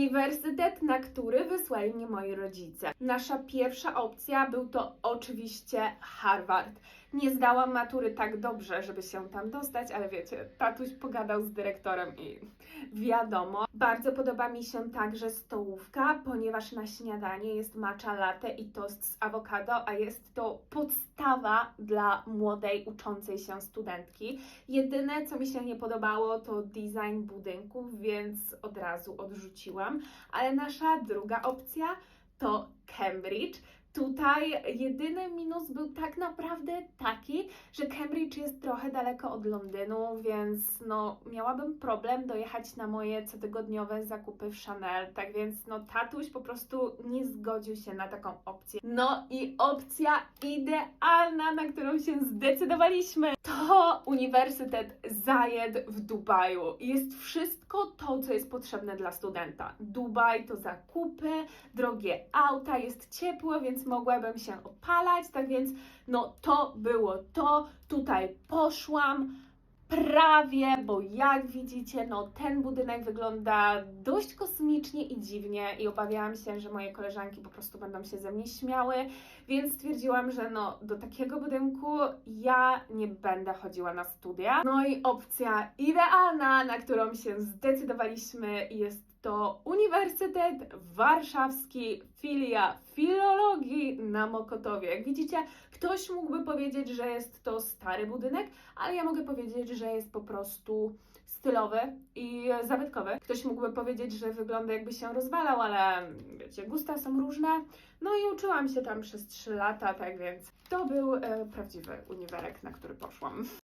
Uniwersytet, na który wysłali mnie moi rodzice. Nasza pierwsza opcja był to oczywiście Harvard. Nie zdałam matury tak dobrze, żeby się tam dostać, ale wiecie, tatuś pogadał z dyrektorem i wiadomo. Bardzo podoba mi się także stołówka, ponieważ na śniadanie jest matcha latte i tost z awokado, a jest to podstawa dla młodej, uczącej się studentki. Jedyne, co mi się nie podobało, to design budynków, więc od razu odrzuciłam. Ale nasza druga opcja to Cambridge. Tutaj jedyny minus był tak naprawdę taki, że Cambridge jest trochę daleko od Londynu, więc no miałabym problem dojechać na moje cotygodniowe zakupy w Chanel, tak więc no tatuś po prostu nie zgodził się na taką opcję. No i opcja idealna, na którą się zdecydowaliśmy, to Uniwersytet Zayed w Dubaju. Jest wszystko to, co jest potrzebne dla studenta. Dubaj to zakupy, drogie auta, jest ciepło, więc mogłabym się opalać, tak więc no to było to. Tutaj poszłam prawie, bo jak widzicie, no ten budynek wygląda dość kosmicznie i dziwnie i obawiałam się, że moje koleżanki po prostu będą się ze mnie śmiały, więc stwierdziłam, że no do takiego budynku ja nie będę chodziła na studia. No i opcja idealna, na którą się zdecydowaliśmy jest to Uniwersytet Warszawski, filia filologii na Mokotowie. Jak widzicie, ktoś mógłby powiedzieć, że jest to stary budynek, ale ja mogę powiedzieć, że jest po prostu stylowy i zabytkowy. Ktoś mógłby powiedzieć, że wygląda jakby się rozwalał, ale wiecie, gusta są różne. No i uczyłam się tam przez 3 lata, tak więc to był e, prawdziwy uniwerek, na który poszłam.